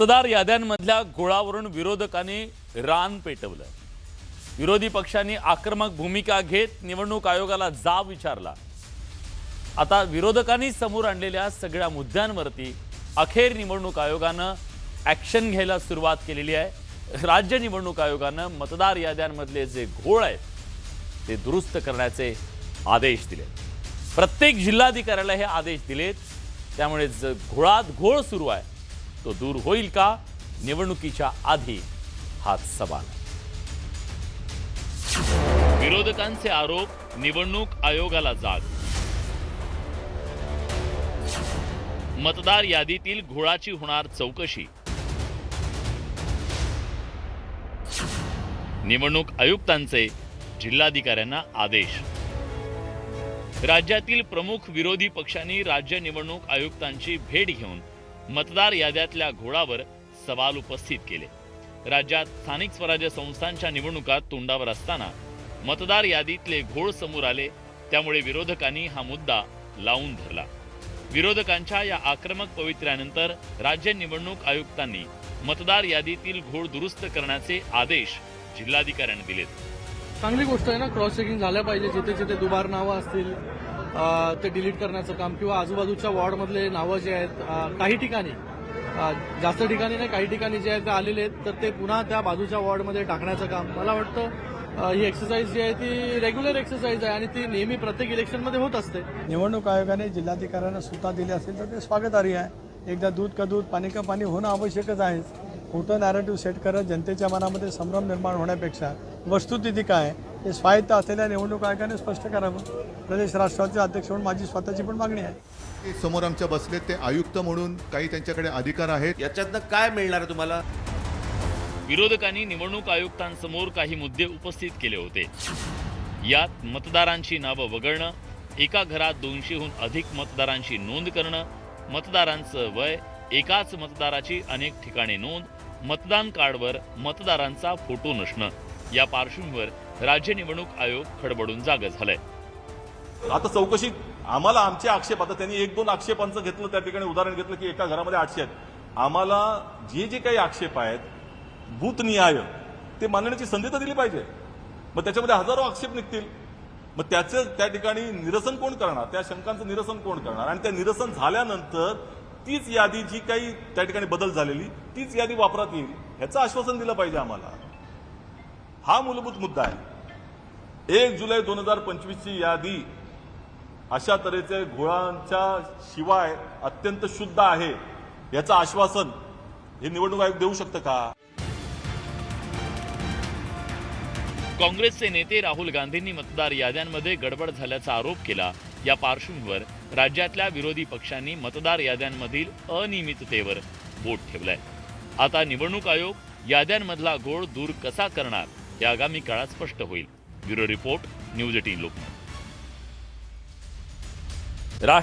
मतदार याद्यांमधल्या घोळावरून विरोधकांनी रान पेटवलं. विरोधी पक्षांनी आक्रमक भूमिका घेत निवडणूक आयोगाला जाब विचारला. आता विरोधकांनी समोर आणलेल्या सगळ्या मुद्द्यांवरती अखेर निवडणूक आयोगानं ॲक्शन घ्यायला सुरुवात केलेली आहे. राज्य निवडणूक आयोगानं मतदार याद्यांमधले जे घोळ आहेत ते दुरुस्त करण्याचे आदेश दिले. प्रत्येक जिल्हाधिकाऱ्याला हे आदेश दिलेत. त्यामुळे ज घोळात घोळ सुरू आहे. तो दूर होईल का? निवडणुकीच्या आधी हाच सवाल. विरोधकांचे आरोप निवडणूक आयोगाला जाग. मतदार यादीतील घोळाची होणार चौकशी. निवडणूक आयुक्तांचे जिल्हाधिकाऱ्यांना आदेश. राज्यातील प्रमुख विरोधी पक्षांनी राज्य निवडणूक आयुक्तांची भेट घेऊन मतदार याद्यातल्या घोडावर सवाल उपस्थित केले. राज्यात स्थानिक स्वराज्य संस्थांच्या निवडणुका तोंडावर असताना मतदार यादीतले घोळ समोर आले त्यामुळे विरोधकांनी हा मुद्दा लावून धरला. विरोधकांच्या या आक्रमक पवित्र्यानंतर राज्य निवडणूक आयुक्तांनी मतदार यादीतील घोळ दुरुस्त करण्याचे आदेश जिल्हाधिकाऱ्यांनी दिलेत. चांगली गोष्ट आहे ना क्रॉस चेकिंग झाल्या पाहिजे जिथे जिथे दुबार नावं असतील ते डिलीट करण्याचं काम किंवा आजूबाजूच्या वॉर्डमधले नावं जे आहेत काही ठिकाणी जास्त ठिकाणी नाही काही ठिकाणी जे आहेत ते आलेले आहेत तर ते पुन्हा त्या बाजूच्या वॉर्डमध्ये टाकण्याचं काम. मला वाटतं ही एक्सरसाइज जी आहे ती रेग्युलर एक्सरसाइज आहे आणि ती नेहमी प्रत्येक इलेक्शनमध्ये होत असते. निवडणूक आयोगाने जिल्हाधिकाऱ्यांना सुता दिली असेल तर ते स्वागतार्ह आहे. एकदा दूध का दूध पाणी का पाणी होणं आवश्यकच आहे. खोटं नॅरेटिव्ह सेट करत जनतेच्या मनामध्ये संभ्रम निर्माण होण्यापेक्षा वस्तुस्थिती काय हे स्वायत्त असलेल्या निवडणूक आयोगाने स्पष्ट करावं प्रदेश राष्ट्रवादीचे अध्यक्ष म्हणून माझी स्वतःची पण मागणी आहे. समोर आमच्या बसलेत ते आयुक्त म्हणून काही त्यांच्याकडे अधिकार आहेत. याच्यातनं काय मिळणार आहे तुम्हाला? विरोधकांनी निवडणूक आयुक्तांसमोर काही मुद्दे उपस्थित केले होते. यात मतदारांची नावं वगळणं एका घरात दोनशेहून अधिक मतदारांची नोंद करणं मतदारांचं वय एकाच मतदाराची अनेक ठिकाणी नोंद मतदान कार्डवर मतदारांचा फोटो नसणं. या पार्श्वभूमीवर राज्य निवडणूक आयोग खडबडून जाग झालाय. आता चौकशी आम्हाला आमचे आक्षेप आता त्यांनी एक दोन आक्षेपांचं घेतलं त्या ठिकाणी उदाहरण घेतलं की एका घरामध्ये आठशे आहेत. आम्हाला जे जे काही आक्षेप आहेत भूत न्याय ते मांडण्याची संधी तर दिली पाहिजे. मग त्याच्यामध्ये हजारो आक्षेप निघतील. मग त्याचं त्या ठिकाणी निरसन कोण करणार? त्या शंकांचं निरसन कोण करणार? आणि त्या निरसन झाल्यानंतर तीच यादी जी काही त्या ठिकाणी बदल झालेली तीच यादी वापरात येईल ह्याचं आश्वासन दिलं पाहिजे आम्हाला. हा मूलभूत मुद्दा आहे. एक जुलै दोन हजार पंचवीसची यादी अशा तऱ्हेचे घोळांच्या शिवाय अत्यंत शुद्ध आहे याचं आश्वासन हे निवडणूक आयोग देऊ शकतं का? काँग्रेसचे नेते राहुल गांधींनी मतदार याद्यांमध्ये गडबड झाल्याचा आरोप केला. या पार्श्वभूमीवर राज्यातल्या विरोधी पक्षांनी मतदार याद्यांमधील अनियमिततेवर बोट ठेवलंय. आता निवडणूक आयोग याद्यांमधला गोळ दूर कसा करणार? हे आगामी काळात स्पष्ट होईल. Bureau report news eighteen Lokmat.